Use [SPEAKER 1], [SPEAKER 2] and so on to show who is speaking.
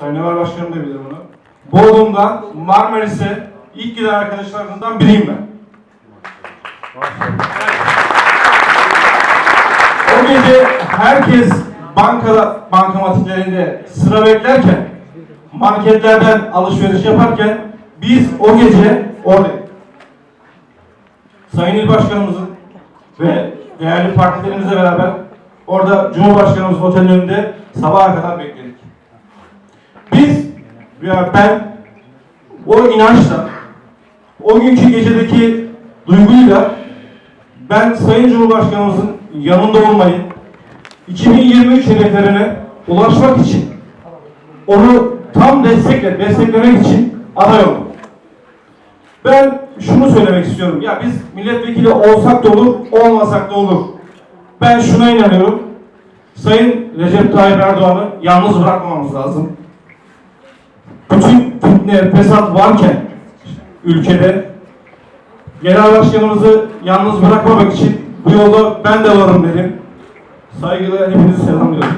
[SPEAKER 1] Sayın Ömer Başkanım da bilir bunu. Bodrum'dan Marmaris'e ilk giden arkadaşlarından biriyim ben. O gece herkes bankada, bankamatiklerinde sıra beklerken, marketlerden alışveriş yaparken biz o gece oradaydık. Sayın İl Başkanımızın ve değerli partilerimizle beraber orada Cumhurbaşkanımız otelin önünde sabaha kadar bekledik. Veya ben o inançla, o günkü gecedeki duyguyla ben Sayın Cumhurbaşkanımızın yanında olmayı, 2023 hedeflerine ulaşmak için onu tam destekle, desteklemek için aday oldum. Ben şunu söylemek istiyorum. Ya biz milletvekili olsak da olur, olmasak da olur. Ben şuna inanıyorum. Sayın Recep Tayyip Erdoğan'ı yalnız bırakmamamız lazım. Bütün fitne, fesat varken ülkede genel başkanımızı yalnız bırakmamak için bu yolda ben de varım dedim. Saygıyla hepinizi selamlıyorum.